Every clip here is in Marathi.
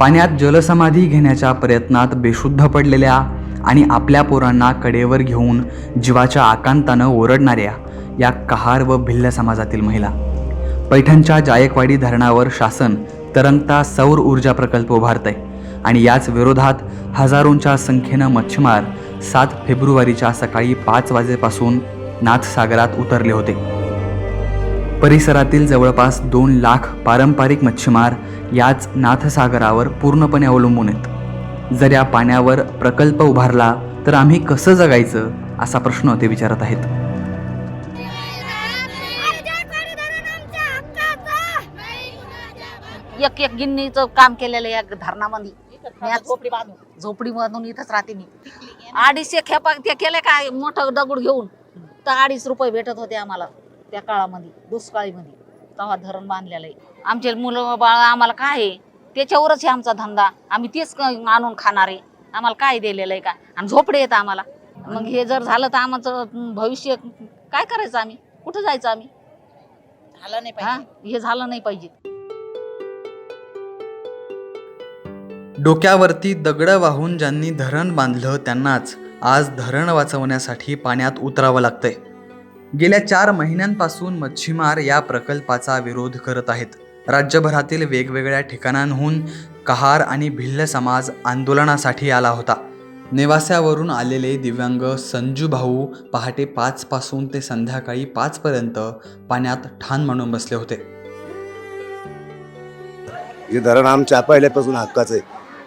पाण्यात जलसमाधी घेण्याच्या प्रयत्नात बेशुद्ध पडलेल्या आणि आपल्या पोरांना कडेवर घेऊन जीवाच्या आकांतानं ओरडणाऱ्या या कहार व भिल्ल समाजातील महिला. पैठणच्या जायकवाडी धरणावर शासन तरंगता सौर ऊर्जा प्रकल्प उभारतंय आणि याच विरोधात हजारोंच्या संख्येनं मच्छीमार सात फेब्रुवारीच्या सकाळी पाच वाजेपासून नाथसागरात उतरले होते. परिसरातील जवळपास दोन लाख पारंपरिक मच्छीमार याच नाथसागरावर पूर्णपणे अवलंबून आहेत. जर या पाण्यावर प्रकल्प उभारला तर आम्ही कसं जगायचं असा प्रश्न ते विचारत आहेत. एक एक गिन्नीचं काम केलेलं या धरणामध्ये. झोपडी मधून इथंच राहते मी. अडीचशे खेपा ते केले काय? मोठं दगड घेऊन. तर अडीच रुपये भेटत होते आम्हाला. त्या काळामध्ये दुष्काळीमध्ये तेव्हा धरण बांधलेलं आहे आमचे मुलं बाळ आम्हाला काय आहे? त्याच्यावरच आहे आमचा धंदा. आम्ही तेच क- आणून खाणार आहे. आम्हाला काय दिलेलं आहे का? आणि झोपडे येतं आम्हाला. मग हे जर झालं तर आमचं भविष्य काय करायचं आम्ही? कुठं जायचं आम्ही? झालं नाही हा? पाहिजे. हे झालं नाही पाहिजे. डोक्यावरती दगडं वाहून ज्यांनी धरण बांधलं त्यांनाच आज धरण वाचवण्यासाठी पाण्यात उतरावं लागतंय. गेल्या चार महिन्यांपासून मच्छीमार या प्रकल्पाचा विरोध करत आहेत. राज्यभरातील वेगवेगळ्या ठिकाणांहून कहार आणि भिल्ल समाज आंदोलनासाठी आला होता. नेवास्यावरून आलेले दिव्यांग संजू भाऊ पहाटे पाचपासून ते संध्याकाळी पाचपर्यंत पाण्यात ठाण म्हणून बसले होते. हे धरण आमच्या पहिल्यापासून हक्काचं आहे.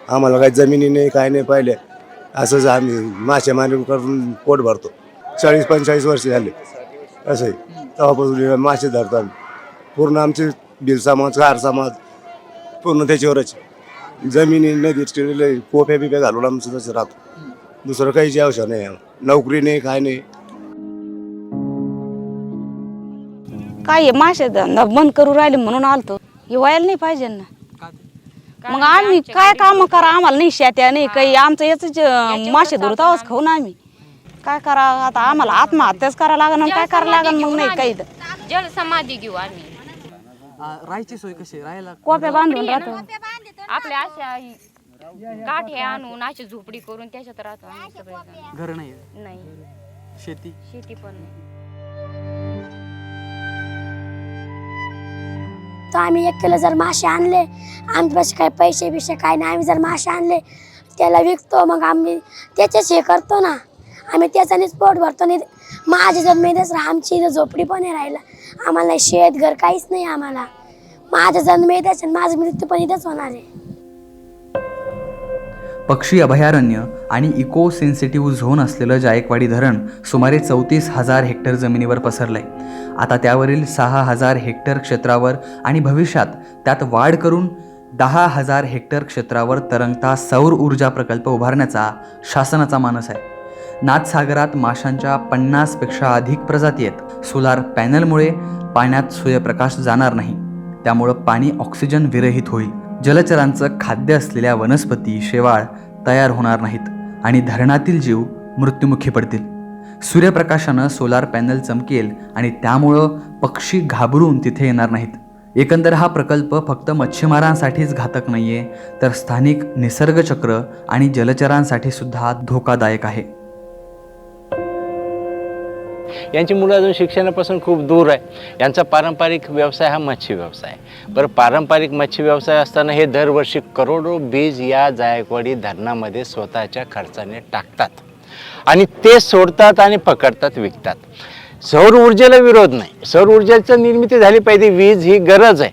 आम्हाला काही जमिनी नाही काय नाही पाहिले असंच आम्ही मासेमारी करून पोट भरतो. चाळीस पंचेचाळीस वर्ष झाले. असं आहे. तेव्हापासून मासे धरतो आम्ही. पूर्ण आमचे बिल समाज कार समाज पूर्ण त्याच्यावरच आहे. जमिनी नदी कोप्या बिप्या घालून आमचं तसं राहतो. दुसरं काहीच आवश्यक नाही. नोकरी नाही काय नाही. काय आहे, मासे धंदा बंद करू राहिले म्हणून आलतो. हे व्हायला नाही पाहिजे ना. मग आम्ही काय काम करा? आम्हाला नाही शेत्या नाही काही. आमचं याच मासे धरत आहोत खाऊ ना आम्ही. काय करा आता आम्हाला आत्महत्याच करा लागन आणि काय करा लागन मग नाही काही तर. जल समाधी घेऊ आम्ही. राहायची सोय कशी राहायला कोप्या बांधून राहतो. आपल्या अशा काठे आणून अशी झोपडी करून त्याच्यात राहतो आम्ही सगळेजण. घर नाही नाही. शेती? शेती पण नाही. तर आम्ही एक किलो जर मासे आणले आमच्यापाशी काही पैसे बिसे काय नाही आम्ही जर मासे आणले त्याला विकतो मग आम्ही त्याचेच हे करतो ना. आम्ही त्याच्यानेच पोट भरतो नाही माझ्या जन्मेतच आमची इथं झोपडी पण आहे राहिलं. आम्हाला शेत घर काहीच नाही आम्हाला. माझा जन्म आणि माझं मृत्यू पण इथंच होणार आहे. पक्षी अभयारण्य आणि इको सेन्सिटिव्ह झोन असलेलं जायकवाडी धरण सुमारे चौतीस हजार हेक्टर जमिनीवर पसरलं आहे आता त्यावरील सहा हजार हेक्टर क्षेत्रावर आणि भविष्यात त्यात वाढ करून दहा हजार हेक्टर क्षेत्रावर तरंगता सौर ऊर्जा प्रकल्प उभारण्याचा शासनाचा मानस आहे. नाथसागरात माशांच्या पन्नासपेक्षा अधिक प्रजाती आहेत. सोलार पॅनलमुळे पाण्यात सूर्यप्रकाश जाणार नाही. त्यामुळं पाणी ऑक्सिजन विरहित होईल. जलचरांचं खाद्य असलेल्या वनस्पती शेवाळ तयार होणार नाहीत आणि धरणातील जीव मृत्युमुखी पडतील. सूर्यप्रकाशानं सोलार पॅनल चमकेल आणि त्यामुळं पक्षी घाबरून तिथे येणार नाहीत. एकंदर हा प्रकल्प फक्त मच्छीमारांसाठीच घातक नाहीये तर स्थानिक निसर्गचक्र आणि जलचरांसाठी सुद्धा धोकादायक आहे. यांची मुलं अजून शिक्षणापासून खूप दूर आहे. यांचा पारंपरिक व्यवसाय हा मच्छी व्यवसाय आहे. बरं पारंपरिक मच्छी व्यवसाय असताना हे दरवर्षी करोडो बीज या जायकवाडी धरणामध्ये स्वतःच्या खर्चाने टाकतात. आणि ते सोडतात आणि पकडतात विकतात. सौर ऊर्जेला विरोध नाही. सौर ऊर्जेचं निर्मिती झाली पाहिजे वीज ही गरज आहे.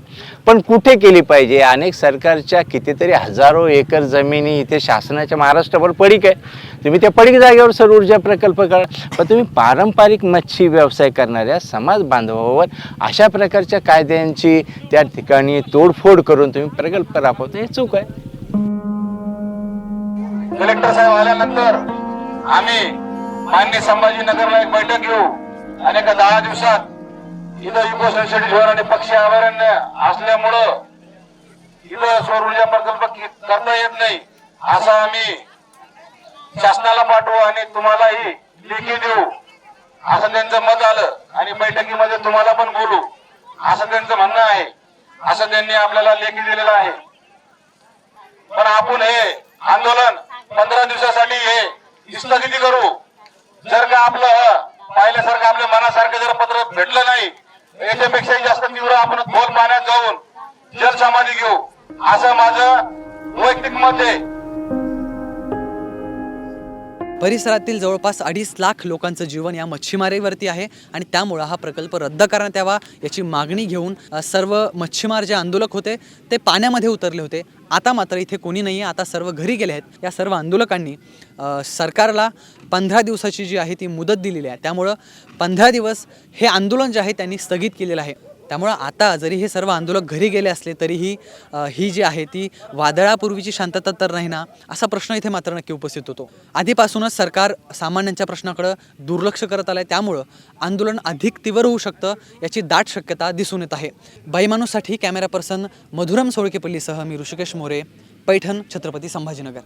पण कुठे केली पाहिजे? अनेक सरकारच्या कितीतरी हजारो एकर जमिनी इथे शासनाच्या महाराष्ट्रावर पडीक आहे. तुम्ही त्या पडीक जागेवर सौर ऊर्जा प्रकल्प करा. पण तुम्ही पारंपरिक मच्छी व्यवसाय करणाऱ्या समाज बांधवावर अशा प्रकारच्या कायद्यांची त्या ठिकाणी तोडफोड करून तुम्ही प्रकल्प राबवता हे चूक आहे. कलेक्टर साहेब आल्यानंतर आम्ही मान्य संभाजीनगरला एक बैठक घेऊ. आणि एका दहा दिवसात इथं इको सेन्सिटिव्ह शहर आणि पक्षी अभयारण्य असल्यामुळं इथं सौर ऊर्जा प्रकल्प करता येत नाही असं आम्ही शासनाला पाठवू आणि तुम्हालाही लेखी देऊ. असं त्यांचं मत आलं आणि बैठकीमध्ये तुम्हाला पण बोलू. असं त्यांचं म्हणणं आहे. असं त्यांनी आपल्याला लेखी दिलेलं आहे. पण आपण हे आंदोलन पंधरा दिवसासाठी हे स्थगिती करू. जर का आपलं पाहिल्यासारखं आपल्या मनासारखं जर पत्र भेटलं नाही याच्यापेक्षाही जास्त तीव्र आपण खोल पाण्यात जाऊन जलसमाधी घेऊ. असं माझं वैयक्तिक मत आहे. परिसरातील जवळपास अडीच लाख लोकांचं जीवन या मच्छीमारीवरती आहे आणि त्यामुळं हा प्रकल्प रद्द करण्यात यावा याची मागणी घेऊन सर्व मच्छीमार जे आंदोलक होते ते पाण्यामध्ये उतरले होते. आता मात्र इथे कोणी नाही आहे आता सर्व घरी गेले आहेत. या सर्व आंदोलकांनी सरकारला पंधरा दिवसाची जी आहे ती मुदत दिलेली आहे. त्यामुळं पंधरा दिवस हे आंदोलन जे आहे त्यांनी स्थगित केलेलं आहे. त्यामुळं आता जरी हे सर्व आंदोलक घरी गेले असले तरीही ही जी आहे ती वादळापूर्वीची शांतता तर नाही ना असा प्रश्न इथे मात्र नक्की उपस्थित होतो. आधीपासूनच सरकार सामान्यांच्या प्रश्नाकडं दुर्लक्ष करत आलं आहे त्यामुळं आंदोलन अधिक तीव्र होऊ शकतं याची दाट शक्यता दिसून येत आहे. बाईमानूसाठी कॅमेरा पर्सन मधुरम सोळकेपल्लीसह मी ऋषिकेश मोरे पैठण छत्रपती संभाजीनगर.